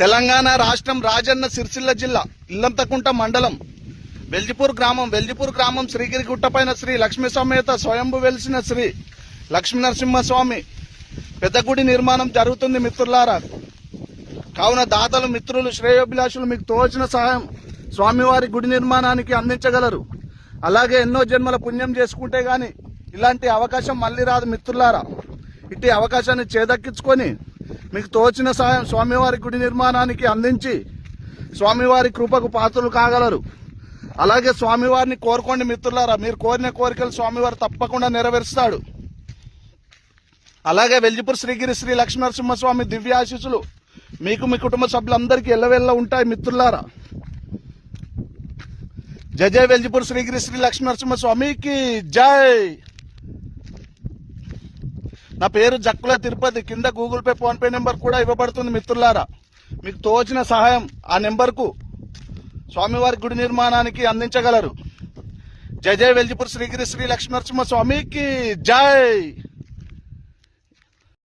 తెలంగాణ రాష్ట్రం రాజన్న సిరిసిల్ల జిల్లా ఇల్లంతకుంట మండలం వెల్జిపూర్ గ్రామం వెల్జిపూర్ గ్రామం శ్రీగిరి గుట్టపైన శ్రీ లక్ష్మీ సమేత స్వయంభు వెలిసిన శ్రీ లక్ష్మీ నరసింహస్వామి పెద్ద గుడి నిర్మాణం జరుగుతుంది మిత్రులారా. కావున దాతలు మిత్రులు శ్రేయోభిలాషులు మీకు తోచిన సహాయం స్వామివారి గుడి నిర్మాణానికి అందించగలరు. అలాగే ఎన్నో జన్మల పుణ్యం చేసుకుంటే గాని ఇలాంటి అవకాశం మళ్ళీ రాదు మిత్రులారా. ఇట్టి అవకాశాన్ని చేదక్కించుకొని మీకు తోచిన సహాయం స్వామివారి గుడి నిర్మాణానికి అందించి స్వామివారి కృపకు పాత్రలు కాగలరు. అలాగే స్వామివారిని కోరుకోండి మిత్రులారా మీరు కోరిన కోరికలు స్వామివారు తప్పకుండా నెరవేరుస్తాడు. అలాగే వెల్జిపూర్ శ్రీగిరి శ్రీ లక్ష్మీనరసింహస్వామి దివ్యాశీసులు మీకు మీ కుటుంబ సభ్యులందరికీ ఎల్లవెల్ల ఉంటాయి మిత్రులారా. జయ జయ వెల్జిపూర్ శ్రీగిరి శ్రీ లక్ష్మీనరసింహస్వామికి జై! నా పేరు జక్కుల తిరుపతి. కింద Google Pay PhonePe number కూడా ఇవ్వబడుతుంది మిత్రులారా. మీకు తోచిన సహాయం ఆ నెంబర్కు స్వామివారి గుడి నిర్మాణానికి అందించగలరు. జయ జయ వెల్జిపూర్ శ్రీగిరి శ్రీ లక్ష్మీనరసింహ స్వామికి జై!